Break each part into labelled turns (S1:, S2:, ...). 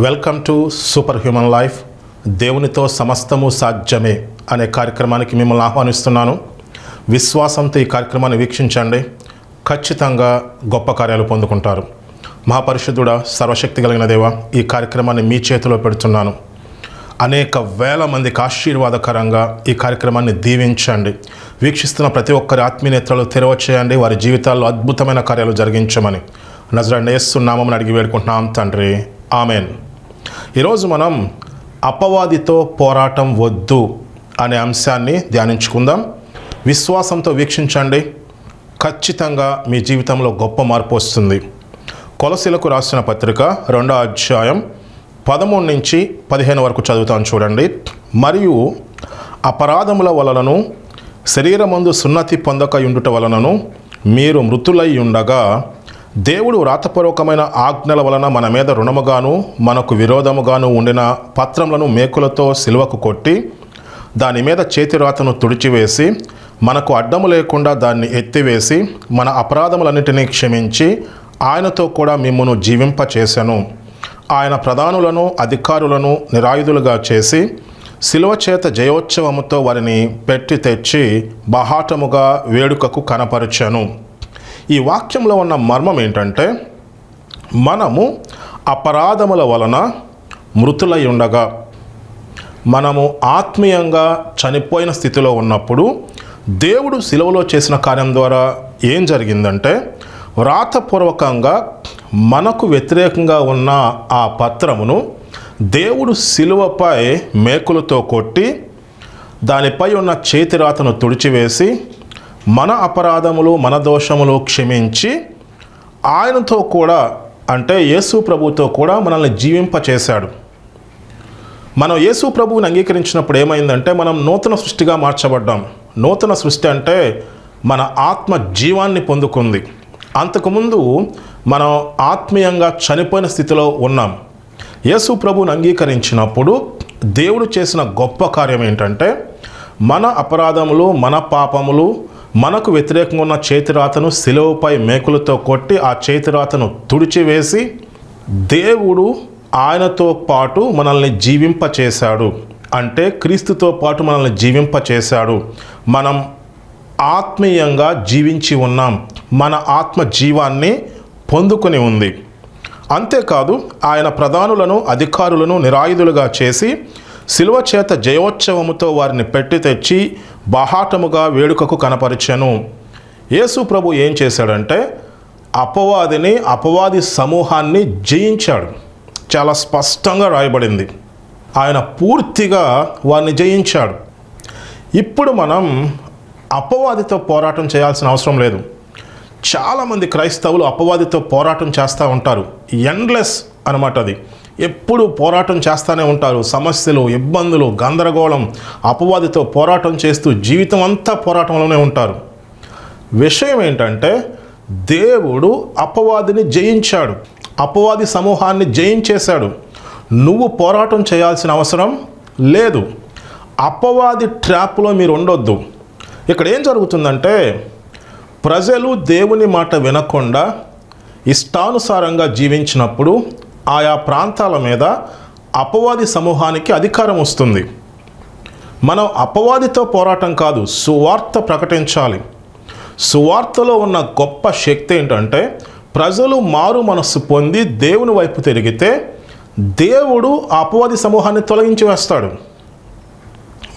S1: Welcome to super human life దేవునితో సమస్తము సాధ్యమే అనే కార్యక్రమానికి మిమ్మల్ని ఆహ్వానిస్తున్నాను. విశ్వాసంతో ఈ కార్యక్రమాన్ని వీక్షించండి. ఖచ్చితంగా గొప్ప కార్యాలు పొందుకుంటారు. మహాపరిశుద్ధుడ సర్వశక్తి కలిగిన దేవ ఈ కార్యక్రమాన్ని మీ చేతిలో పెడుతున్నాను. అనేక వేల మందికి ఆశీర్వాదకరంగా ఈ కార్యక్రమాన్ని దీవించండి. వీక్షిస్తున్న ప్రతి ఒక్కరి ఆత్మీయనేత్రలు తెరవచేయండి. వారి జీవితాల్లో అద్భుతమైన కార్యాలు జరిగించమని. నజరాన్ని నామని అడిగి వేడుకుంటున్నాం తండ్రి. ఆమెన్. ఈరోజు మనం అపవాదితో పోరాటం వద్దు అనే అంశాన్ని ధ్యానించుకుందాం. విశ్వాసంతో వీక్షించండి. ఖచ్చితంగా మీ జీవితంలో గొప్ప మార్పు వస్తుంది. కొలసీలకు రాసిన పత్రిక రెండో అధ్యాయం పదమూడు నుంచి పదిహేను వరకు చదువుతాను చూడండి. మరియు అపరాధముల వలనను శరీరమందు సున్నతి పొందక ఉండుట వలనను మీరు మృతులై ఉండగా దేవుడు వ్రాతపూర్వకమైన ఆజ్ఞల వలన మన మీద రుణముగాను మనకు విరోధముగాను ఉండిన పత్రములను మేకులతో సిలువకు కొట్టి దాని మీద చేతిరాతను తుడిచివేసి మనకు అడ్డము లేకుండా దాన్ని ఎత్తివేసి మన అపరాధములన్నిటినీ క్షమించి ఆయనతో కూడా మిమ్మను జీవింపచేశాను ఆయన ప్రధానులను అధికారులను నిరాయుధులుగా చేసి శిలువ చేత జయోత్సవముతో వారిని పెట్టి తెచ్చి బహాటముగా వేడుకకు కనపరిచాను. ఈ వాక్యంలో ఉన్న మర్మం ఏంటంటే మనము అపరాధముల వలన మృతులై ఉండగా మనము ఆత్మీయంగా చనిపోయిన స్థితిలో ఉన్నప్పుడు దేవుడు సిలువలో చేసిన కార్యం ద్వారా ఏం జరిగిందంటే వ్రాతపూర్వకంగా మనకు వ్యతిరేకంగా ఉన్న ఆ పత్రమును దేవుడు సిలువపై మేకులతో కొట్టి దానిపై ఉన్న చేతిరాతను తుడిచివేసి మన అపరాధములు మన దోషములు క్షమించి ఆయనతో కూడా అంటే యేసు ప్రభుతో కూడా మనల్ని జీవింపచేశాడు. మనం యేసు ప్రభువుని అంగీకరించినప్పుడు ఏమైందంటే మనం నూతన సృష్టిగా మార్చబడ్డాం. నూతన సృష్టి అంటే మన ఆత్మ జీవాన్ని పొందుకుంది. అంతకుముందు మనం ఆత్మీయంగా చనిపోయిన స్థితిలో ఉన్నాం. యేసు ప్రభువుని అంగీకరించినప్పుడు దేవుడు చేసిన గొప్ప కార్యం ఏంటంటే మన అపరాధములు మన పాపములు మనకు వ్యతిరేకంగా ఉన్న చేతిరాతను శిలువపై మేకులతో కొట్టి ఆ చేతిరాతను తుడిచివేసి దేవుడు ఆయనతో పాటు మనల్ని జీవింపచేశాడు. అంటే క్రీస్తుతో పాటు మనల్ని జీవింపచేశాడు. మనం ఆత్మీయంగా జీవించి ఉన్నాం. మన ఆత్మ జీవాన్ని పొందుకొని ఉంది. అంతేకాదు ఆయన ప్రధానులను అధికారులను నిరాయుధులుగా చేసి శిలువ చేత జయోత్సవముతో వారిని పెట్టి తెచ్చి బహాటముగా వేడుకకు కనపరిచాను. యేసు ప్రభు ఏం చేశాడంటే అపవాదిని అపవాది సమూహాన్ని జయించాడు. చాలా స్పష్టంగా రాయబడింది. ఆయన పూర్తిగా వారిని జయించాడు. ఇప్పుడు మనం అపవాదితో పోరాటం చేయాల్సిన అవసరం లేదు. చాలామంది క్రైస్తవులు అపవాదితో పోరాటం చేస్తూ ఉంటారు. ఎండ్లెస్ అనమాట అది. ఎప్పుడు పోరాటం చేస్తూనే ఉంటారు. సమస్యలు ఇబ్బందులు గందరగోళం అపవాదితో పోరాటం చేస్తూ జీవితం అంతా పోరాటంలోనే ఉంటారు. విషయం ఏంటంటే దేవుడు అపవాదిని జయించాడు. అపవాది సమూహాన్ని జయించేశాడు. నువ్వు పోరాటం చేయాల్సిన అవసరం లేదు. అపవాది ట్రాప్లో మీరు ఉండొద్దు. ఇక్కడ ఏం జరుగుతుందంటే ప్రజలు దేవుని మాట వినకుండా ఇష్టానుసారంగా జీవించినప్పుడు ఆయా ప్రాంతాల మీద అపవాది సమూహానికి అధికారం వస్తుంది. మనం అపవాదితో పోరాటం కాదు సువార్త ప్రకటించాలి. సువార్తలో ఉన్న గొప్ప శక్తి ఏంటంటే ప్రజలు మారు మనస్సు పొంది దేవుని వైపు తిరిగితే దేవుడు అపవాది సమూహాన్ని తొలగించి వేస్తాడు.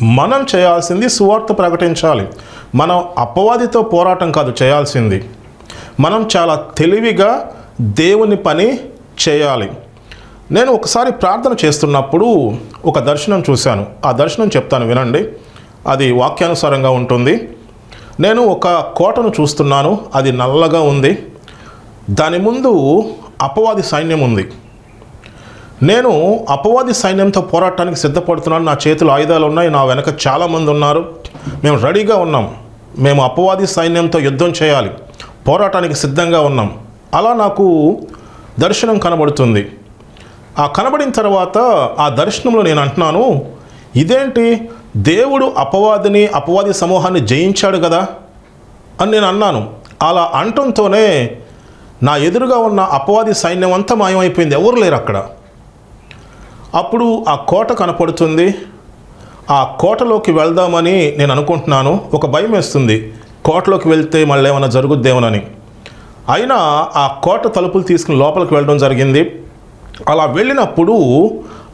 S1: మనం చేయాల్సింది సువార్త ప్రకటించాలి. మనం అపవాదితో పోరాటం కాదు చేయాల్సింది. మనం చాలా తెలివిగా దేవుని పని చేయాలి. నేను ఒకసారి ప్రార్థన చేస్తున్నప్పుడు ఒక దర్శనం చూశాను. ఆ దర్శనం చెప్తాను వినండి. అది వాక్యానుసారంగా ఉంటుంది. నేను ఒక కోటను చూస్తున్నాను. అది నల్లగా ఉంది. దాని ముందు అపవాది సైన్యం ఉంది. నేను అపవాది సైన్యంతో పోరాటానికి సిద్ధపడుతున్నాను. నా చేతులు ఆయుధాలు ఉన్నాయి. నా వెనక చాలామంది ఉన్నారు. మేము రెడీగా ఉన్నాం. మేము అపవాది సైన్యంతో యుద్ధం చేయాలి. పోరాటానికి సిద్ధంగా ఉన్నాం. అలా నాకు దర్శనం కనబడుతుంది. ఆ కనబడిన తర్వాత ఆ దర్శనంలో నేను అంటున్నాను ఇదేంటి? దేవుడు అపవాదిని అపవాది సమూహాన్ని జయించాడు కదా? అని నేను అన్నాను. అలా అంటంతోనే నా ఎదురుగా ఉన్న అపవాది సైన్యం అంతా మాయమైపోయింది. ఎవరు లేరు అక్కడ? అప్పుడు ఆ కోట కనపడుతుంది. ఆ కోటలోకి వెళ్దామని నేను అనుకుంటున్నాను. ఒక భయం వేస్తుంది. కోటలోకి వెళ్తే మళ్ళీ ఏమైనా జరుగుద్దేమోనని. అయినా ఆ కోట తలుపులు తీసుకుని లోపలికి వెళ్ళడం జరిగింది. అలా వెళ్ళినప్పుడు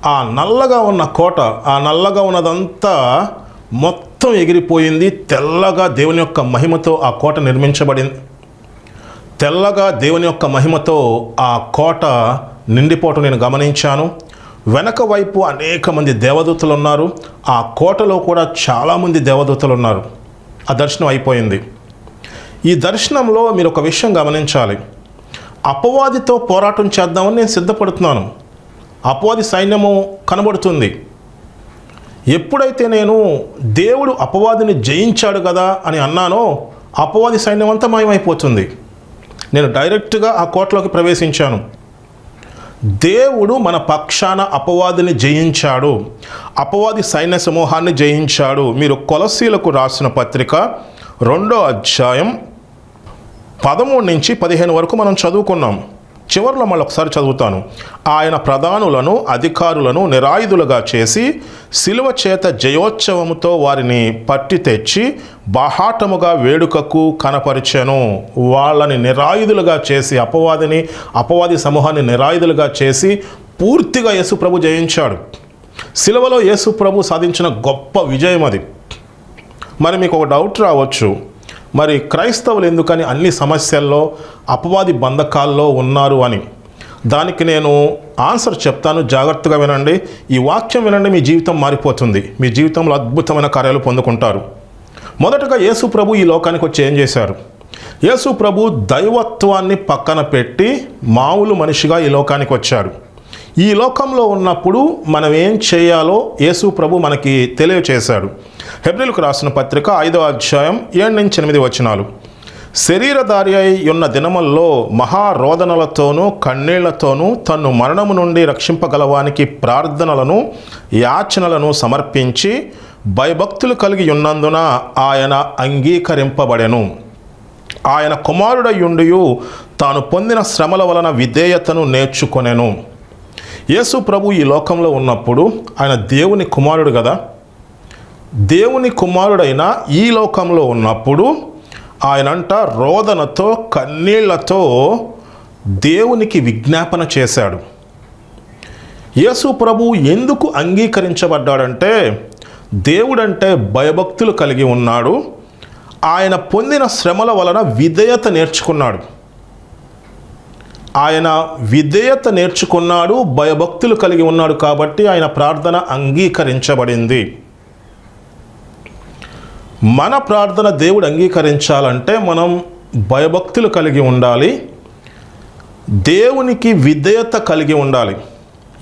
S1: ఆ నల్లగా ఉన్న కోట ఆ నల్లగా ఉన్నదంతా మొత్తం ఎగిరిపోయింది. తెల్లగా దేవుని యొక్క మహిమతో ఆ కోట నిర్మించబడింది. తెల్లగా దేవుని యొక్క మహిమతో ఆ కోట నిండిపోవటం నేను గమనించాను. వెనక వైపు అనేక మంది దేవదూతలు ఉన్నారు. ఆ కోటలో కూడా చాలామంది దేవదూతలు ఉన్నారు. ఆ దర్శనం అయిపోయింది. ఈ దర్శనంలో మీరు ఒక విషయం గమనించాలి. అపవాదితో పోరాటం చేద్దామని నేను సిద్ధపడుతున్నాను. అపవాది సైన్యము కనబడుతుంది. ఎప్పుడైతే నేను దేవుడు అపవాదిని జయించాడు కదా అని అన్నానో అపవాది సైన్యం అంతా మాయమైపోతుంది. నేను డైరెక్ట్గా ఆ కోటలోకి ప్రవేశించాను. దేవుడు మన పక్షాన అపవాదిని జయించాడు. అపవాది సైన్య సమూహాన్ని జయించాడు. మీరు కొలసీలకు రాసిన పత్రిక రెండో అధ్యాయం పదమూడు నుంచి పదిహేను వరకు మనం చదువుకున్నాం. చివరిలో మళ్ళీ ఒకసారి చదువుతాను. ఆయన ప్రధానులను అధికారులను నిరాయుధులుగా చేసి శిలువ చేత జయోత్సవముతో వారిని పట్టి తెచ్చి బాహాటముగా వేడుకకు కనపరిచాను. వాళ్ళని నిరాయుధులుగా చేసి అపవాదిని అపవాది సమూహాన్ని నిరాయుధులుగా చేసి పూర్తిగా యేసుప్రభు జయించాడు. శిలువలో యేసుప్రభు సాధించిన గొప్ప విజయం అది మరి మీకు ఒక డౌట్ రావచ్చు. మరి క్రైస్తవులు ఎందుకని అన్ని సమస్యల్లో అపవాది బంధకాల్లో ఉన్నారు అని? దానికి నేను ఆన్సర్ చెప్తాను. జాగ్రత్తగా వినండి. ఈ వాక్యం వినండి మీ జీవితం మారిపోతుంది. మీ జీవితంలో అద్భుతమైన కార్యాలు పొందుకుంటారు. మొదటగా యేసు ప్రభు ఈ లోకానికి వచ్చి ఏం చేశారు? యేసు ప్రభు దైవత్వాన్ని పక్కన పెట్టి మామూలు మనిషిగా ఈ లోకానికి వచ్చారు. ఈ లోకంలో ఉన్నప్పుడు మనం ఏం చేయాలో యేసు ప్రభు మనకి తెలియచేశాడు. హెబ్రిల్కు రాసిన పత్రిక ఐదో అధ్యాయం ఏడు నుంచి ఎనిమిది వచనాలు. శరీరధారి అయి ఉన్న దినముల్లో మహారోదనలతోనూ కన్నీళ్ళతోనూ తన్ను మరణము నుండి రక్షింపగలవానికి ప్రార్థనలను యాచనలను సమర్పించి భయభక్తులు కలిగి ఉన్నందున ఆయన అంగీకరింపబడెను. ఆయన కుమారుడయ్యుండియు తాను పొందిన శ్రమల వలన విధేయతను నేర్చుకొనెను. యేసు ప్రభు ఈ లోకంలో ఉన్నప్పుడు ఆయన దేవుని కుమారుడు కదా? దేవుని కుమారుడైన ఈ లోకంలో ఉన్నప్పుడు ఆయనంట రోదనతో కన్నీళ్ళతో దేవునికి విజ్ఞాపన చేశాడు. యేసు ప్రభు ఎందుకు అంగీకరించబడ్డాడంటే దేవుడంటే భయభక్తులు కలిగి ఉన్నాడు. ఆయన పొందిన శ్రమల వలన విధేయత నేర్చుకున్నాడు. ఆయన విధేయత నేర్చుకున్నాడు భయభక్తులు కలిగి ఉన్నాడు కాబట్టి ఆయన ప్రార్థన అంగీకరించబడింది. మన ప్రార్థన దేవుడు అంగీకరించాలంటే మనం భయభక్తులు కలిగి ఉండాలి దేవునికి విధేయత కలిగి ఉండాలి.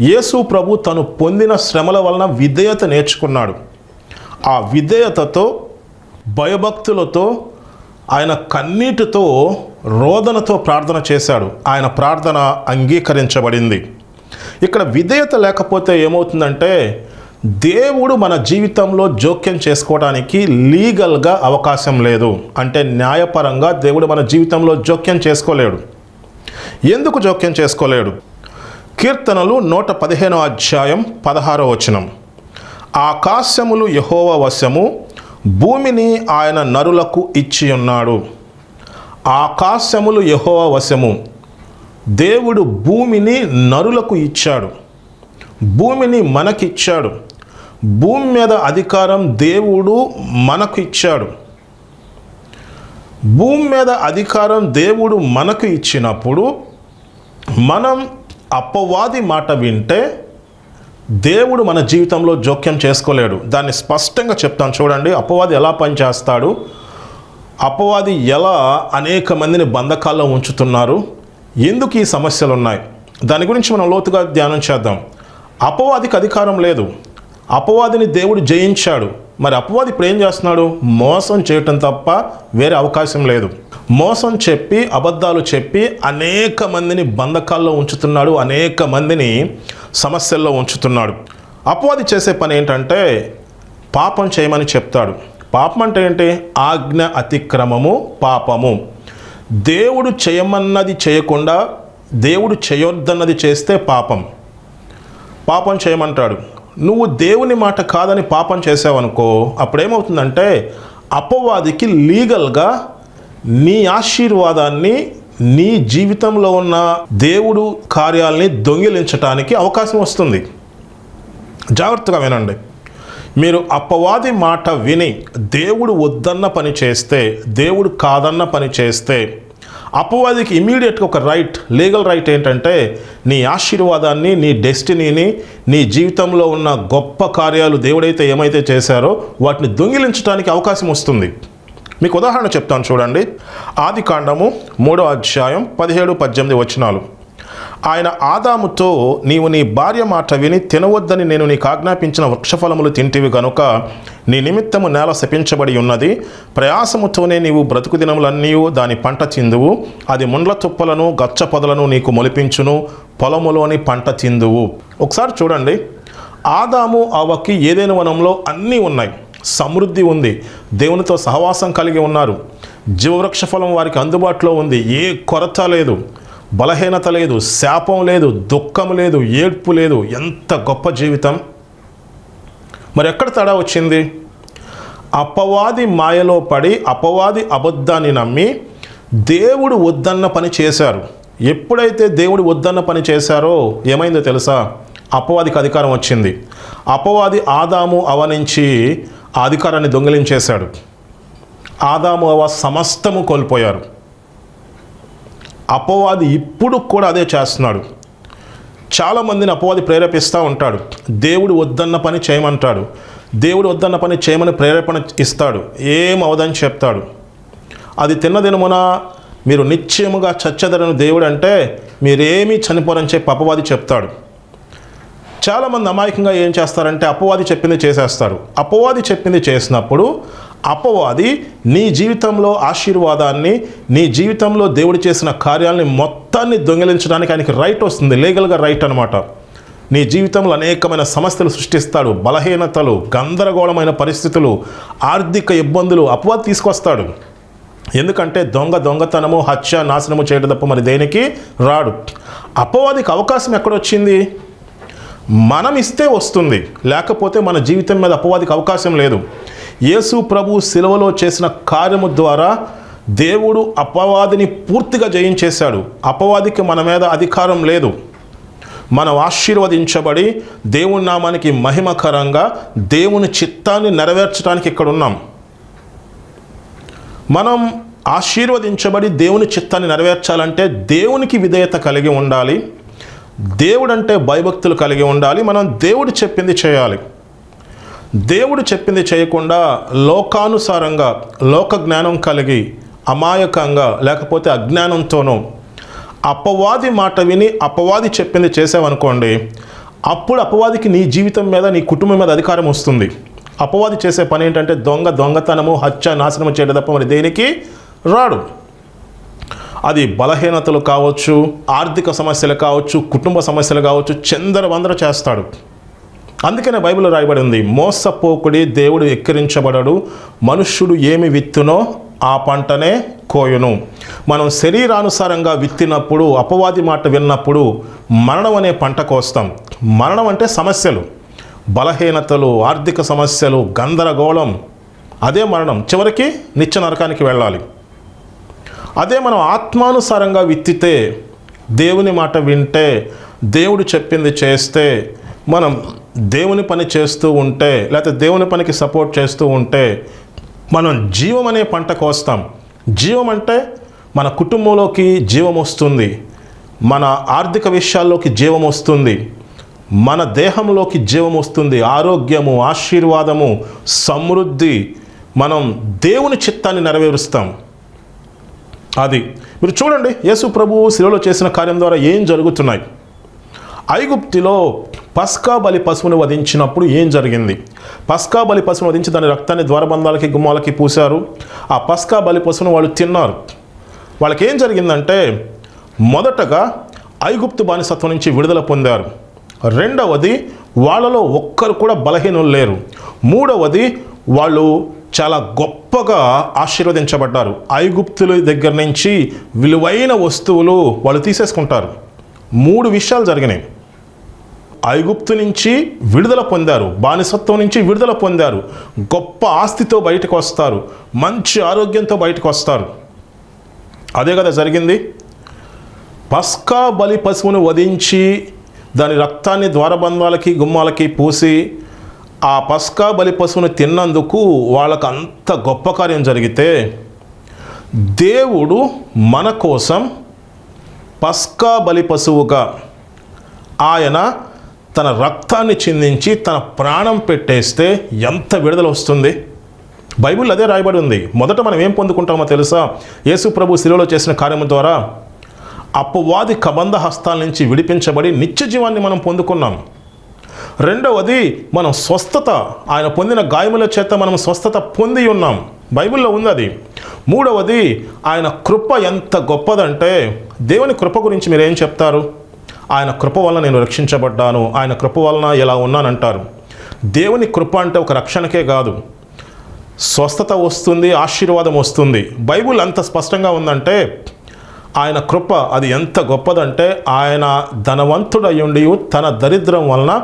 S1: యేసు ప్రభు తను పొందిన శ్రమల వలన విధేయత నేర్చుకున్నాడు. ఆ విధేయతతో భయభక్తులతో ఆయన కన్నీటితో రోదనతో ప్రార్థన చేశాడు. ఆయన ప్రార్థన అంగీకరించబడింది. ఇక్కడ విధేయత లేకపోతే ఏమవుతుందంటే దేవుడు మన జీవితంలో జోక్యం చేసుకోవడానికి లీగల్గా అవకాశం లేదు. అంటే న్యాయపరంగా దేవుడు మన జీవితంలో జోక్యం చేసుకోలేడు. ఎందుకు జోక్యం చేసుకోలేడు? కీర్తనలు నూట పదిహేనో అధ్యాయం పదహారో వచనం. ఆకాశములు యహోవ వశము భూమిని ఆయన నరులకు ఇచ్చి ఉన్నాడు ఆకాశములు యహోవ వశము. దేవుడు భూమిని నరులకు ఇచ్చాడు. భూమిని మనకిచ్చాడు. భూమి మీద అధికారం దేవుడు మనకు ఇచ్చాడు. భూమి మీద అధికారం దేవుడు మనకు ఇచ్చినప్పుడు మనం అపవాది మాట వింటే దేవుడు మన జీవితంలో జోక్యం చేసుకోలేడు. దాన్ని స్పష్టంగా చెప్తాను చూడండి. అపవాది ఎలా పనిచేస్తాడు అపవాది ఎలా అనేక మందిని బంధకాల్లో ఉంచుతున్నారు? ఎందుకు ఈ సమస్యలు ఉన్నాయి దాని గురించి మనం లోతుగా ధ్యానం చేద్దాం. అపవాదికి అధికారం లేదు. అపవాదిని దేవుడు జయించాడు. మరి అపవాది ఇప్పుడు ఏం చేస్తున్నాడు? మోసం చేయటం తప్ప వేరే అవకాశం లేదు. మోసం చెప్పి అబద్ధాలు చెప్పి అనేక మందిని బంధకాల్లో ఉంచుతున్నాడు. అనేక మందిని సమస్యల్లో ఉంచుతున్నాడు. అపవాది చేసే పని ఏంటంటే పాపం చేయమని చెప్తాడు. పాపం అంటే ఏంటి ఆజ్ఞ అతిక్రమము పాపము. దేవుడు చేయమన్నది చేయకుండా దేవుడు చేయొద్దన్నది చేస్తే పాపం. పాపం చేయమంటాడు. నువ్వు దేవుని మాట కాదని పాపం చేసావనుకో అప్పుడేమవుతుందంటే అపవాదికి లీగల్గా నీ ఆశీర్వాదాన్ని నీ జీవితంలో ఉన్న దేవుడు కార్యాలని దొంగిలించటానికి అవకాశం వస్తుంది. జాగ్రత్తగా వినండి. మీరు అపవాది మాట విని దేవుడు వద్దన్న పని చేస్తే దేవుడు కాదన్న పని చేస్తే అపవాదికి ఇమీడియట్గా ఒక రైట్ లీగల్ రైట్ ఏంటంటే నీ ఆశీర్వాదాన్ని నీ డెస్టినీని నీ జీవితంలో ఉన్న గొప్ప కార్యాలు దేవుడైతే ఏమైతే చేశారో వాటిని దొంగిలించడానికి అవకాశం వస్తుంది. మీకు ఉదాహరణ చెప్తాను చూడండి. ఆది కాండము మూడో అధ్యాయం పదిహేడు పద్దెనిమిది వచనాలు. ఆయన ఆదాముతో నీవు నీ భార్య మాట విని తినవద్దని నేను నీకు ఆజ్ఞాపించిన వృక్షఫలములు తింటివి గనుక నీ నిమిత్తము నేల శపించబడి ఉన్నది. ప్రయాసముతోనే నీవు బ్రతుకు దినములన్నీ దాని పంట చిందువు అది ముండ్ల తుప్పలను గచ్చ పొదలను నీకు మొలిపించును. పొలములోని పంట చిందువు ఒకసారి చూడండి. ఆదాము ఆవకి ఏదైనా వనంలో అన్నీ ఉన్నాయి. సమృద్ధి ఉంది. దేవునితో సహవాసం కలిగి ఉన్నారు. జీవవృక్ష ఫలం వారికి అందుబాటులో ఉంది. ఏ కొరత లేదు. బలహీనత లేదు శాపం లేదు దుఃఖం లేదు ఏడ్పు లేదు. ఎంత గొప్ప జీవితం. మరి ఎక్కడ తేడా వచ్చింది? అపవాది మాయలో పడి అపవాది అబద్ధాన్ని నమ్మి దేవుడు వద్దన్న పని చేశారు. ఎప్పుడైతే దేవుడు వద్దన్న పని చేశారో ఏమైందో తెలుసా? అపవాదికి అధికారం వచ్చింది. అపవాది ఆదాము అవనించి ఆ అధికారాన్ని దొంగిలించేశాడు. ఆదాము అవ సమస్తము కోల్పోయారు. అపవాది ఇప్పుడు కూడా అదే చేస్తున్నాడు. చాలామందిని అపవాది ప్రేరేపిస్తూ ఉంటాడు. దేవుడు వద్దన్న పని చేయమంటాడు. దేవుడు వద్దన్న పని చేయమని ప్రేరేపణ ఇస్తాడు. ఏం అవదని చెప్తాడు. అది తిన్న దినమున మీరు నిశ్చయముగా చచ్చదరను దేవుడు అంటే మీరేమీ చనిపోరని చెప్పి అపవాది చెప్తాడు. చాలామంది అమాయకంగా ఏం చేస్తారంటే అపవాది చెప్పింది చేసేస్తారు. అపవాది చెప్పింది చేసినప్పుడు అపవాది నీ జీవితంలో ఆశీర్వాదాన్ని నీ జీవితంలో దేవుడు చేసిన కార్యాలని మొత్తాన్ని దొంగిలించడానికి ఆయనకి రైట్ వస్తుంది లీగల్గా రైట్ అనమాట నీ జీవితంలో అనేకమైన సమస్యలు సృష్టిస్తాడు బలహీనతలు గందరగోళమైన పరిస్థితులు ఆర్థిక ఇబ్బందులు అపవాది తీసుకొస్తాడు. ఎందుకంటే దొంగ దొంగతనము హత్య నాశనము చేయడం తప్ప మరి దేనికి రాడు. అపవాదికి అవకాశం ఎక్కడొచ్చింది? మనం ఇస్తే వస్తుంది లేకపోతే మన జీవితం మీద అపవాదికి అవకాశం లేదు. యేసు ప్రభు శిలువలో చేసిన కార్యము ద్వారా దేవుడు అపవాదిని పూర్తిగా జయించేశాడు. అపవాదికి మన మీద అధికారం లేదు. మనం ఆశీర్వదించబడి దేవుని నామానికి మహిమకరంగా దేవుని చిత్తాన్ని నెరవేర్చడానికి ఇక్కడ ఉన్నాం. మనం ఆశీర్వదించబడి దేవుని చిత్తాన్ని నెరవేర్చాలంటే దేవునికి విధేయత కలిగి ఉండాలి. దేవుడంటే భయభక్తులు కలిగి ఉండాలి. మనం దేవుడు చెప్పింది చేయాలి. దేవుడు చెప్పింది చేయకుండా లోకానుసారంగా లోక జ్ఞానం కలిగి అమాయకంగా లేకపోతే అజ్ఞానంతోనూ అపవాది మాట విని అపవాది చెప్పింది చేసావనుకోండి అప్పుడు అపవాదికి నీ జీవితం మీద నీ కుటుంబం మీద అధికారం వస్తుంది. అపవాది చేసే పని ఏంటంటే దొంగ దొంగతనము హత్య నాశనం చేయడం తప్ప మరి దేనికి రాడు. అది బలహీనతలు కావచ్చు ఆర్థిక సమస్యలు కావచ్చు కుటుంబ సమస్యలు కావచ్చు చందర వందర చేస్తాడు. అందుకనే బైబిల్ రాయబడి ఉంది మోసపోకుడి దేవుడు ఎక్కిరించబడడు మనుష్యుడు ఏమి విత్తునో ఆ పంటనే కోయును. మనం శరీరానుసారంగా విత్తినప్పుడు అపవాది మాట విన్నప్పుడు మరణం అనే పంట కోస్తాం. మరణం అంటే సమస్యలు. బలహీనతలు ఆర్థిక సమస్యలు గందరగోళం అదే మరణం. చివరికి నిత్య నరకానికి వెళ్ళాలి. అదే మనం ఆత్మానుసారంగా విత్తితే దేవుని మాట వింటే దేవుడు చెప్పింది చేస్తే మనం దేవుని పని చేస్తూ ఉంటే లేకపోతే దేవుని పనికి సపోర్ట్ చేస్తూ ఉంటే మనం జీవం అనే పంట కోస్తాం. జీవం అంటే మన కుటుంబంలోకి జీవం వస్తుంది. మన ఆర్థిక విషయాల్లోకి జీవం వస్తుంది. మన దేహంలోకి జీవం వస్తుంది. ఆరోగ్యము ఆశీర్వాదము సమృద్ధి. మనం దేవుని చిత్తాన్ని నెరవేరుస్తాం. అది. మీరు చూడండి యేసు ప్రభువు శిలలో చేసిన కార్యం ద్వారా ఏం జరుగుతున్నాయి? ఐగుప్తిలో పస్కా బలి పశువుని వధించినప్పుడు ఏం జరిగింది? పస్కా బలి పశువుని వధించి దాని రక్తాన్ని ద్వారబంధాలకి గుమ్మాలకి పూశారు. ఆ పస్కా బలి పశువుని వాళ్ళు తిన్నారు. వాళ్ళకి ఏం జరిగిందంటే మొదటగా ఐగుప్తు బానిసత్వం నుంచి విడుదల పొందారు. రెండవది వాళ్ళలో ఒక్కరు కూడా బలహీనులు లేరు. మూడవది వాళ్ళు చాలా గొప్పగా ఆశీర్వదించబడ్డారు. ఐగుప్తుల దగ్గర నుంచి విలువైన వస్తువులు వాళ్ళు తీసేసుకుంటారు. మూడు విషయాలు జరిగినాయి. ఐగుప్తు నుంచి విడుదల పొందారు బానిసత్వం నుంచి విడుదల పొందారు గొప్ప ఆస్తితో బయటకు వస్తారు మంచి ఆరోగ్యంతో బయటకు వస్తారు. అదే కదా జరిగింది. పస్కా బలి పశువును వధించి దాని రక్తాన్ని ద్వారబంధాలకి గుమ్మాలకి పూసి ఆ పస్కా బలి పశువును తిన్నందుకు వాళ్ళకు అంత గొప్ప కార్యం జరిగితే దేవుడు మన కోసం పస్కా బలి పశువుగా ఆయన తన రక్తాన్ని చిందించి తన ప్రాణం పెట్టేస్తే ఎంత విడుదల వస్తుంది? బైబిల్ అదే రాయబడి ఉంది. మొదట మనం ఏం పొందుకుంటామో తెలుసా? యేసు ప్రభు శిలువలో చేసిన కార్యము ద్వారా అపవాది కబంధ హస్తాల నుంచి విడిపించబడి నిత్య జీవాన్ని మనం పొందుకున్నాం. రెండవది మనం స్వస్థత ఆయన పొందిన గాయముల చేత మనం స్వస్థత పొంది ఉన్నాం. బైబిల్లో ఉంది అది. మూడవది ఆయన కృప ఎంత గొప్పదంటే దేవుని కృప గురించి మీరేం చెప్తారు? ఆయన కృప వలన నేను రక్షించబడ్డాను. ఆయన కృప వలన ఎలా ఉన్నానంటారు? దేవుని కృప అంటే ఒక రక్షణకే కాదు. స్వస్థత వస్తుంది ఆశీర్వాదం వస్తుంది. బైబుల్ అంత స్పష్టంగా ఉందంటే ఆయన కృప అది ఎంత గొప్పదంటే ఆయన ధనవంతుడయ్యుండి తన దరిద్రం వలన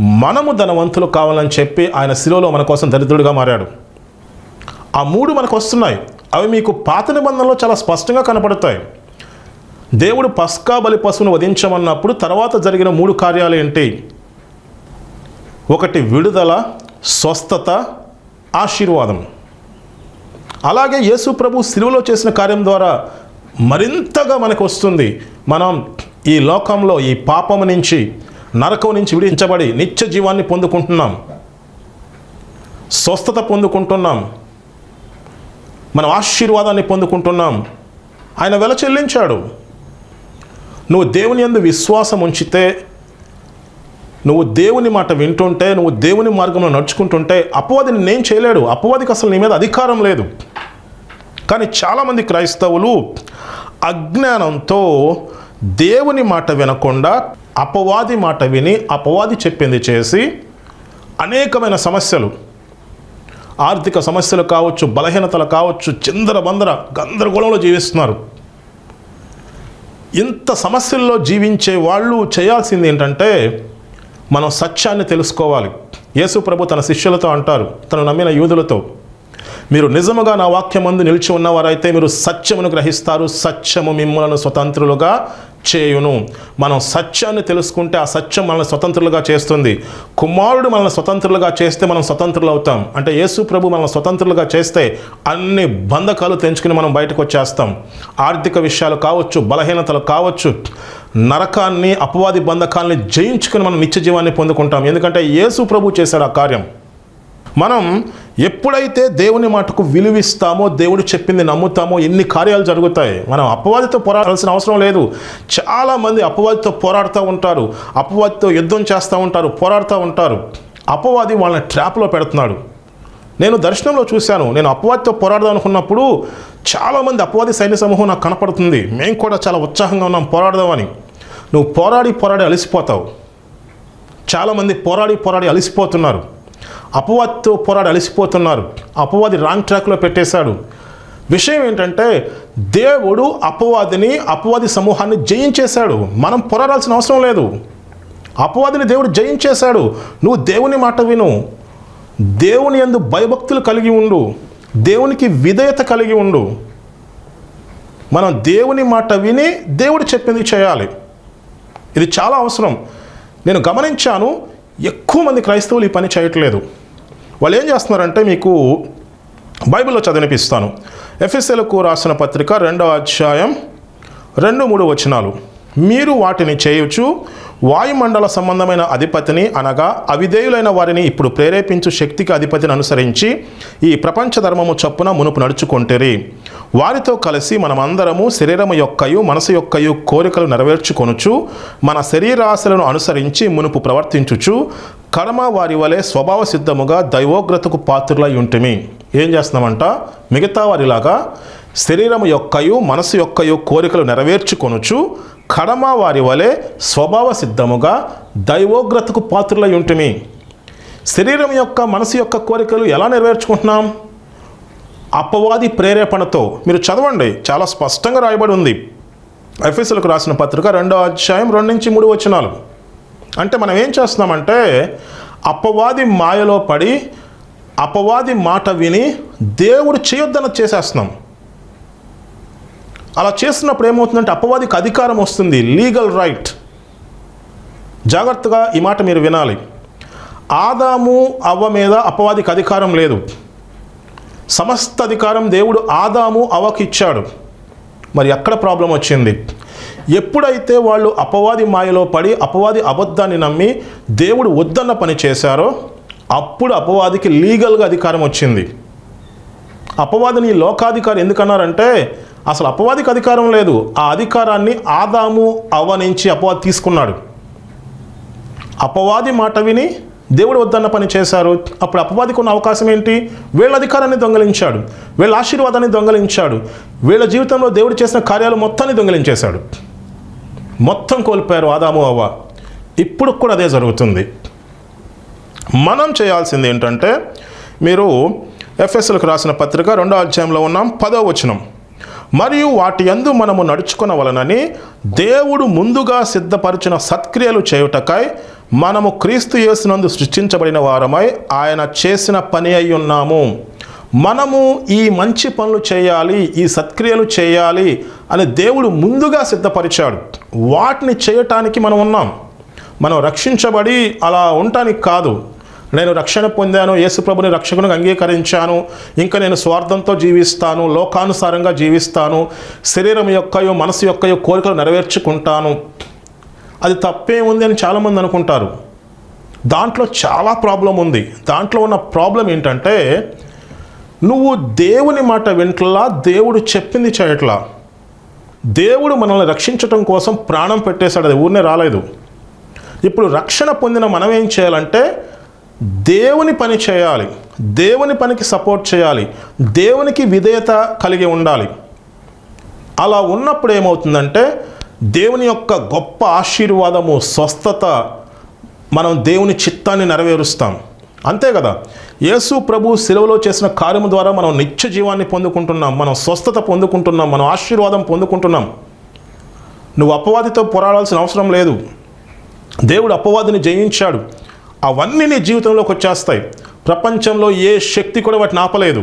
S1: మనము ధనవంతులు కావాలని చెప్పి ఆయన శిలువలో మన కోసం దరిద్రుడిగా మారాడు. ఆ మూడు మనకు వస్తున్నాయి. అవి మీకు పాత నిబంధనలో చాలా స్పష్టంగా కనపడతాయి. దేవుడు పస్కా బలి పశువును వధించమన్నప్పుడు తర్వాత జరిగిన మూడు కార్యాలు ఏంటి? ఒకటి విడుదల స్వస్థత ఆశీర్వాదం. అలాగే యేసు ప్రభు సిలువలో చేసిన కార్యం ద్వారా మరింతగా మనకు వస్తుంది. మనం ఈ లోకంలో ఈ పాపం నుంచి నరకం నుంచి విడించబడి నిత్య జీవాన్ని పొందుకుంటున్నాం. స్వస్థత పొందుకుంటున్నాం. మనం ఆశీర్వాదాన్ని పొందుకుంటున్నాం. ఆయన వెల చెల్లించాడు. నువ్వు దేవుని యందు విశ్వాసం ఉంచితే నువ్వు దేవుని మాట వింటుంటే నువ్వు దేవుని మార్గంలో నడుచుకుంటుంటే అపవాదిని నేను చేయలేడు. అపవాదికి అసలు నీ మీద అధికారం లేదు. కానీ చాలామంది క్రైస్తవులు అజ్ఞానంతో దేవుని మాట వినకుండా అపవాది మాట విని అపవాది చెప్పింది చేసి అనేకమైన సమస్యలు ఆర్థిక సమస్యలు కావచ్చు బలహీనతలు కావచ్చు చిందర బందర గందరగోళంలో జీవిస్తున్నారు. ఇంత సమస్యల్లో జీవించే వాళ్ళు చేయాల్సింది ఏంటంటే మనం సత్యాన్ని తెలుసుకోవాలి. యేసు ప్రభు తన శిష్యులతో అంటారు తను నమ్మిన యూదులతో మీరు నిజముగా నా వాక్యమందు నిలిచి ఉన్నవారైతే మీరు సత్యమును గ్రహిస్తారు సత్యము మిమ్మల్ని స్వతంత్రులుగా చేయును. మనం సత్యాన్ని తెలుసుకుంటే ఆ సత్యం మనల్ని స్వతంత్రులుగా చేస్తుంది. కుమారుడు మనల్ని స్వతంత్రులుగా చేస్తే మనం స్వతంత్రులు అవుతాం అంటే యేసు ప్రభు మనల్ని స్వతంత్రులుగా చేస్తే అన్ని బంధకాలు తెంచుకుని మనం బయటకు వచ్చేస్తాం. ఆర్థిక విషయాలు కావచ్చు బలహీనతలు కావచ్చు నరకాన్ని అపవాది బంధకాల్ని జయించుకుని మనం నిత్య జీవాన్ని పొందుకుంటాం. ఎందుకంటే యేసు ప్రభు చేశాడు ఆ కార్యం. మనం ఎప్పుడైతే దేవుని మాటకు విలువిస్తామో దేవుడు చెప్పింది నమ్ముతామో ఎన్ని కార్యాలు జరుగుతాయి. మనం అపవాదితో పోరాడాల్సిన అవసరం లేదు. చాలామంది అపవాదితో పోరాడుతూ ఉంటారు. అపవాదితో యుద్ధం చేస్తూ ఉంటారు పోరాడుతూ ఉంటారు. అపవాది వాళ్ళని ట్రాప్లో పెడుతున్నాడు. నేను దర్శనంలో చూశాను. నేను అపవాదితో పోరాడదాం అనుకున్నప్పుడు చాలామంది అపవాది సైన్య సమూహం నాకు కనపడుతుంది. మేము కూడా చాలా ఉత్సాహంగా ఉన్నాం పోరాడదామని. నువ్వు పోరాడి పోరాడి అలసిపోతావు. చాలామంది పోరాడి పోరాడి అలసిపోతున్నారు. అపవాదితో పోరాడి అలసిపోతున్నారు. అపవాది రాంగ్ ట్రాక్లో పెట్టేశాడు. విషయం ఏంటంటే దేవుడు అపవాదిని అపవాది సమూహాన్ని జయించేశాడు. మనం పోరాడాల్సిన అవసరం లేదు. అపవాదిని దేవుడు జయించేశాడు. నువ్వు దేవుని మాట విను. దేవుని యందు భయభక్తులు కలిగి ఉండు. దేవునికి విధేయత కలిగి ఉండు. మనం దేవుని మాట విని దేవుడు చెప్పింది చేయాలి. ఇది చాలా అవసరం. నేను గమనించాను ఎక్కువ మంది క్రైస్తవులు ఈ పని చేయట్లేదు. వాళ్ళు ఏం చేస్తున్నారంటే మీకు బైబిల్లో చదివినిపిస్తాను. ఎఫ్ఎస్ఎలకు రాసిన పత్రిక రెండవ అధ్యాయం రెండు మూడు వచనాలు. మీరు వాటిని చేయొచ్చు వాయుమండల సంబంధమైన అధిపతిని అనగా అవిధేయులైన వారిని ఇప్పుడు ప్రేరేపించు శక్తికి అధిపతిని అనుసరించి ఈ ప్రపంచ ధర్మము చొప్పున మునుపు నడుచుకొంటిరి. వారితో కలిసి మనమందరము శరీరము యొక్కయు మనసు యొక్కయు కోరికలు నెరవేర్చుకొనుచు మన శరీరాశలను అనుసరించి మునుపు ప్రవర్తించుచు కర్మ వారి వలె స్వభావ సిద్ధముగా దైవోగ్రతకు పాత్రులై ఉంటిమి ఏం చేస్తున్నామంట? మిగతా వారిలాగా శరీరము యొక్కయు మనసు యొక్కయు కోరికలు నెరవేర్చుకొనుచు కడమ వారి వలె స్వభావ సిద్ధముగా దైవోగ్రతకు పాత్రులై ఉంటిమి శరీరం యొక్క మనసు యొక్క కోరికలు ఎలా నెరవేర్చుకుంటున్నాం? అపవాది ప్రేరేపణతో. మీరు చదవండి. చాలా స్పష్టంగా రాయబడి ఉంది. ఎఫ్ఎస్ఎల్కు రాసిన పత్రిక రెండో అధ్యాయం రెండు నుంచి మూడు వచనాలు. అంటే మనం ఏం చేస్తున్నామంటే అపవాది మాయలో పడి అపవాది మాట విని దేవుడు చేయొద్దన్నది చేసేస్తున్నాం. అలా చేస్తున్నప్పుడు ఏమవుతుందంటే అపవాదికి అధికారం వస్తుంది. Legal right. జాగ్రత్తగా ఈ మాట మీరు వినాలి. ఆదాము అవ్వ మీద అపవాదికి అధికారం లేదు. సమస్త అధికారం దేవుడు ఆదాము అవకిచ్చాడు ఇచ్చాడు. మరి ఎక్కడ ప్రాబ్లం వచ్చింది. ఎప్పుడైతే వాళ్ళు అపవాది మాయలో పడి అపవాది అబద్ధాన్ని నమ్మి దేవుడు వద్దన్న పని చేశారో అప్పుడు అపవాదికి లీగల్గా అధికారం వచ్చింది. అపవాదిని లోకాధికారి ఎందుకన్నారంటే అసలు అపవాదికి అధికారం లేదు. ఆ అధికారాన్ని ఆదాము అవ్వ నుంచి అపవాది తీసుకున్నాడు. అపవాది మాట విని దేవుడు వద్దన్న పని చేశారు. అప్పుడు అపవాదికి ఉన్న అవకాశం ఏంటి? వీళ్ళ అధికారాన్ని దొంగలించాడు. వీళ్ళ ఆశీర్వాదాన్ని దొంగలించాడు. వీళ్ళ జీవితంలో దేవుడు చేసిన కార్యాలు మొత్తాన్ని దొంగలించేశాడు. మొత్తం కోల్పోయారు ఆదాము అవ్వ ఇప్పుడు కూడా అదే జరుగుతుంది. మనం చేయాల్సింది ఏంటంటే మీరు ఎఫ్ఎస్ఎల్కి రాసిన పత్రిక రెండో అధ్యాయంలో ఉన్నాం పదో వచనం. మరియు వాటి యందు మనము నడుచుకున్న వలనని దేవుడు ముందుగా సిద్ధపరిచిన సత్క్రియలు చేయుటకై మనము క్రీస్తు యేసునందు సృష్టించబడిన వారమై ఆయన చేసిన పని అయి ఉన్నాము. మనము ఈ మంచి పనులు చేయాలి ఈ సత్క్రియలు చేయాలి అని దేవుడు ముందుగా సిద్ధపరిచాడు. వాటిని చేయటానికి మనం ఉన్నాం. మనం రక్షించబడి అలా ఉండటానికి కాదు. నేను రక్షణ పొందాను యేసుప్రభుని రక్షకుని అంగీకరించాను ఇంకా నేను స్వార్థంతో జీవిస్తాను లోకానుసారంగా జీవిస్తాను శరీరం యొక్కయో మనసు యొక్కయో కోరికలు నెరవేర్చుకుంటాను. అది తప్పే ఉంది అని చాలామంది అనుకుంటారు. దాంట్లో చాలా ప్రాబ్లం ఉంది. దాంట్లో ఉన్న ప్రాబ్లం ఏంటంటే నువ్వు దేవుని మాట వింటలా దేవుడు చెప్పింది చేయట్లా. దేవుడు మనల్ని రక్షించటం కోసం ప్రాణం పెట్టేశాడు. అది ఊరినే రాలేదు. ఇప్పుడు రక్షణ పొందిన మనం ఏం చేయాలంటే దేవుని పని చేయాలి. దేవుని పనికి సపోర్ట్ చేయాలి. దేవునికి విధేయత కలిగి ఉండాలి. అలా ఉన్నప్పుడు ఏమవుతుందంటే దేవుని యొక్క గొప్ప ఆశీర్వాదము స్వస్థత మనం దేవుని చిత్తాన్ని నెరవేరుస్తాం. అంతే కదా? యేసు ప్రభు సెలవులో చేసిన కార్యము ద్వారా మనం నిత్య జీవాన్ని పొందుకుంటున్నాం మనం స్వస్థత పొందుకుంటున్నాం మనం ఆశీర్వాదం పొందుకుంటున్నాం. నువ్వు అపవాదితో పోరాడాల్సిన అవసరం లేదు. దేవుడు అపవాదిని జయించాడు. అవన్నీ నీ జీవితంలోకి వచ్చేస్తాయి. ప్రపంచంలో ఏ శక్తి కూడా వాటిని ఆపలేదు.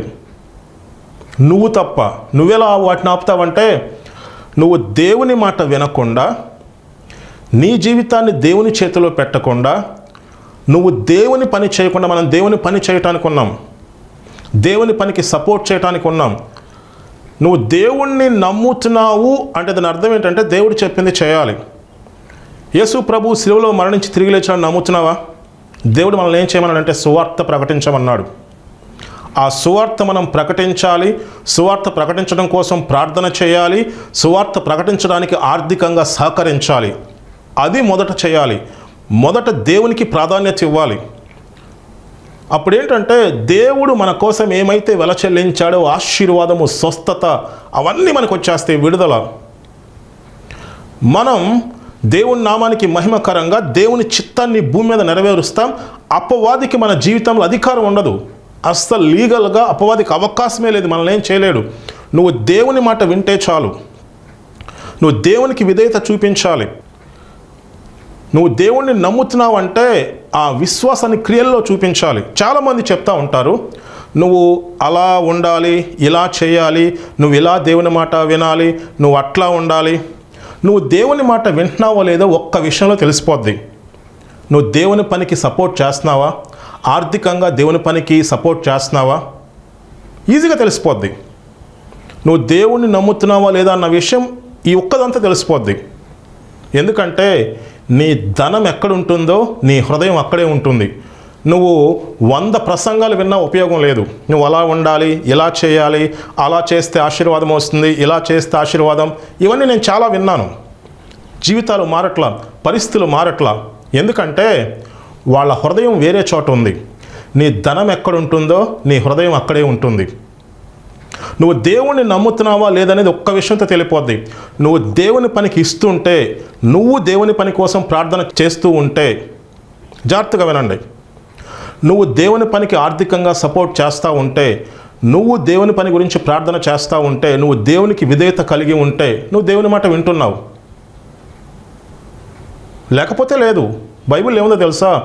S1: నువ్వు తప్ప. నువ్వెలా వాటిని ఆపుతావంటే నువ్వు దేవుని మాట వినకుండా నీ జీవితాన్ని దేవుని చేతిలో పెట్టకుండా నువ్వు దేవుని పని చేయకుండా మనం దేవుని పని చేయటానికి ఉన్నాం. దేవుని పనికి సపోర్ట్ చేయటానికి ఉన్నాం. నువ్వు దేవుణ్ణి నమ్ముతున్నావు అంటే దాని అర్థం ఏంటంటే దేవుడు చెప్పింది చేయాలి. యేసు ప్రభు శిలువలో మరణించి తిరిగి లేచాడని నమ్ముతున్నావా? దేవుడు మనల్ని ఏం చేయమన్నాడంటే సువార్త ప్రకటించమన్నాడు. ఆ సువార్త మనం ప్రకటించాలి. సువార్త ప్రకటించడం కోసం ప్రార్థన చేయాలి. సువార్త ప్రకటించడానికి ఆర్థికంగా సహకరించాలి. అది మొదట చేయాలి. మొదట దేవునికి ప్రాధాన్యత ఇవ్వాలి. అప్పుడేంటంటే దేవుడు మన కోసం ఏమైతే వెల చెల్లించాడో ఆశీర్వాదము స్వస్థత అవన్నీ మనకు వచ్చేస్తాయి విడుదల. మనం దేవుని నామానికి మహిమకరంగా దేవుని చిత్తాన్ని భూమి మీద నెరవేరుస్తాం. అపవాదికి మన జీవితంలో అధికారం ఉండదు. అస్సలు లీగల్గా అపవాదికి అవకాశమే లేదు మనల్ని ఏం చేయలేడు. నువ్వు దేవుని మాట వింటే చాలు. నువ్వు దేవునికి విధేయత చూపించాలి. నువ్వు దేవుణ్ణి నమ్ముతున్నావు అంటే ఆ విశ్వాసాన్ని క్రియల్లో చూపించాలి. చాలామంది చెప్తా ఉంటారు నువ్వు అలా ఉండాలి ఇలా చేయాలి నువ్వు ఇలా దేవుని మాట వినాలి నువ్వు అట్లా ఉండాలి. నువ్వు దేవుని మాట వింటున్నావో లేదో ఒక్క విషయంలో తెలిసిపోద్ది. నువ్వు దేవుని పనికి సపోర్ట్ చేస్తున్నావా? ఆర్థికంగా దేవుని పనికి సపోర్ట్ చేస్తున్నావా? ఈజీగా తెలిసిపోద్ది. నువ్వు దేవుణ్ణి నమ్ముతున్నావా లేదా అన్న విషయం ఈ ఒక్కదంతా తెలిసిపోద్ది. ఎందుకంటే నీ ధనం ఎక్కడ ఉంటుందో నీ హృదయం అక్కడే ఉంటుంది. నువ్వు వంద ప్రసంగాలు విన్నా ఉపయోగం లేదు. నువ్వు అలా ఉండాలి ఇలా చేయాలి అలా చేస్తే ఆశీర్వాదం వస్తుంది ఇలా చేస్తే ఆశీర్వాదం. ఇవన్నీ నేను చాలా విన్నాను. జీవితాలు మారట్లా పరిస్థితులు మారట్లా. ఎందుకంటే వాళ్ళ హృదయం వేరే చోట ఉంది. నీ ధనం ఎక్కడ ఉంటుందో నీ హృదయం అక్కడే ఉంటుంది. నువ్వు దేవుణ్ణి నమ్ముతున్నావా లేదనేది ఒక్క విషయంతో తెలిపోద్ది. నువ్వు దేవుని పనికి ఇస్తుంటే నువ్వు దేవుని పని కోసం ప్రార్థన చేస్తూ ఉంటే జాగ్రత్తగా వినండి. నువ్వు దేవుని పనికి ఆర్థికంగా సపోర్ట్ చేస్తూ ఉంటే నువ్వు దేవుని పని గురించి ప్రార్థన చేస్తూ ఉంటే నువ్వు దేవునికి విధేయత కలిగి ఉంటే నువ్వు దేవుని మాట వింటున్నావు. లేకపోతే లేదు. బైబిల్ ఏముందో తెలుసా?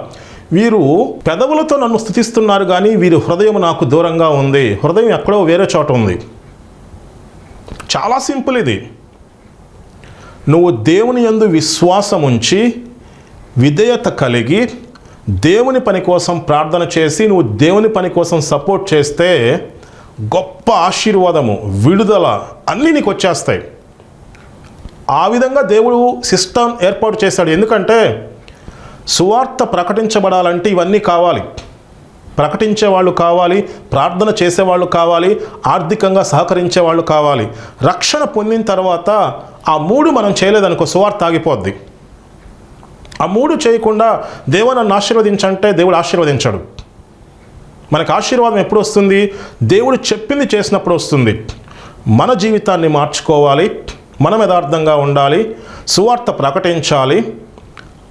S1: వీరు పెదవులతో నన్ను స్థుతిస్తున్నారు కానీ వీరి హృదయం నాకు దూరంగా ఉంది. హృదయం ఎక్కడో వేరే చోట ఉంది. చాలా సింపుల్ ఇది. నువ్వు దేవుని యందు విశ్వాసం ఉంచి విధేయత కలిగి దేవుని పని కోసం ప్రార్థన చేసి నువ్వు దేవుని పని కోసం సపోర్ట్ చేస్తే గొప్ప ఆశీర్వాదము విడుదల అన్నీ నీకు వచ్చేస్తాయి. ఆ విధంగా దేవుడు సిస్టమ్ ఏర్పాటు చేశాడు. ఎందుకంటే సువార్త ప్రకటించబడాలంటే ఇవన్నీ కావాలి. ప్రకటించే వాళ్ళు కావాలి ప్రార్థన చేసేవాళ్ళు కావాలి ఆర్థికంగా సహకరించే వాళ్ళు కావాలి. రక్షణ పొందిన తర్వాత ఆ మూడు మనం చేయలేదనుకో సువార్త ఆగిపోద్ది. ఆ మూడు చేయకుండా దేవుడు నన్ను ఆశీర్వదించంటే దేవుడు ఆశీర్వదించాడు. మనకు ఆశీర్వాదం ఎప్పుడు వస్తుంది? దేవుడు చెప్పింది చేసినప్పుడు వస్తుంది. మన జీవితాన్ని మార్చుకోవాలి మనం యథార్థంగా ఉండాలి సువార్త ప్రకటించాలి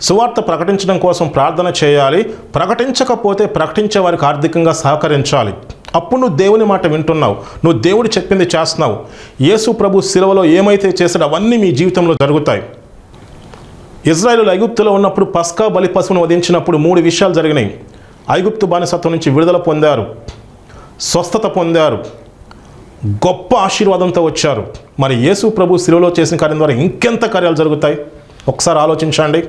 S1: సువార్త ప్రకటించడం కోసం ప్రార్థన చేయాలి ప్రకటించకపోతే ప్రకటించే వారికి ఆర్థికంగా సహకరించాలి. అప్పుడు నువ్వు దేవుని మాట వింటున్నావు నువ్వు దేవుడు చెప్పింది చేస్తున్నావు. యేసు ప్రభు శిలవలో ఏమైతే చేశాడో అవన్నీ మీ జీవితంలో జరుగుతాయి. ఇజ్రాయెల్ ఐగుప్తులో ఉన్నప్పుడు పస్కా బలి పశువును వధించినప్పుడు మూడు విషయాలు జరిగినాయి. ఐగుప్తు బానిసత్వం నుంచి విడుదల పొందారు స్వస్థత పొందారు గొప్ప ఆశీర్వాదంతో వచ్చారు. మరి యేసు ప్రభు శిలువలో చేసిన కార్యం ద్వారా ఇంకెంత కార్యాలు జరుగుతాయి? ఒకసారి ఆలోచించండి.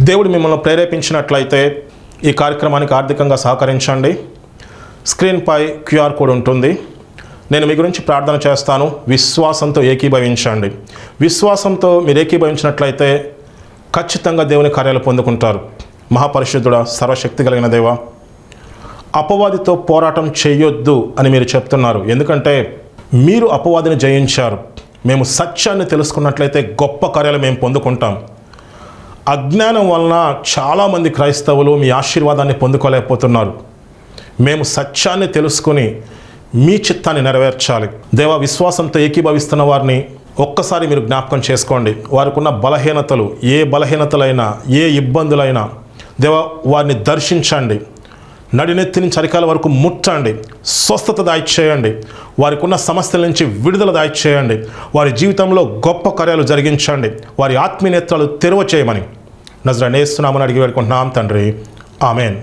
S1: దేవుడు మిమ్మల్ని ప్రేరేపించినట్లయితే ఈ కార్యక్రమానికి ఆర్థికంగా సహకరించండి. స్క్రీన్పై క్యూఆర్ కోడ్ ఉంటుంది. నేను మీ గురించి ప్రార్థన చేస్తాను. విశ్వాసంతో ఏకీభవించండి. విశ్వాసంతో మీరు ఏకీభవించినట్లయితే ఖచ్చితంగా దేవుని కార్యాలు పొందుకుంటారు. మహాపరిశుద్ధుడ సర్వశక్తి కలిగిన దేవ అపవాదితో పోరాటం చేయొద్దు అని మీరు చెప్తున్నారు. ఎందుకంటే మీరు అపవాదిని జయించారు. మేము సత్యాన్ని తెలుసుకున్నట్లయితే గొప్ప కార్యాలు మేము పొందుకుంటాం. అజ్ఞానం వలన చాలామంది క్రైస్తవులు మీ ఆశీర్వాదాన్ని పొందుకోలేకపోతున్నారు. మేము సత్యాన్ని తెలుసుకుని మీ చిత్తాన్ని నెరవేర్చాలి. దేవ విశ్వాసంతో ఏకీభవిస్తున్న వారిని ఒక్కసారి మీరు జ్ఞాపకం చేసుకోండి. వారికున్న బలహీనతలు ఏ బలహీనతలైనా ఏ ఇబ్బందులైనా దేవ వారిని దర్శించండి. నడినెత్తి నుంచి అరికాల వరకు ముట్టండి స్వస్థత దాయిచేయండి వారికి ఉన్న సమస్యల నుంచి విడుదల దాయిచేయండి వారి జీవితంలో గొప్ప కార్యాలు జరిగించండి వారి ఆత్మీయనేత్రాలు తెరవ చేయమని నజరనేస్తున్నామని అడిగి వేడుకుంటున్నాం తండ్రి. ఆమెన్.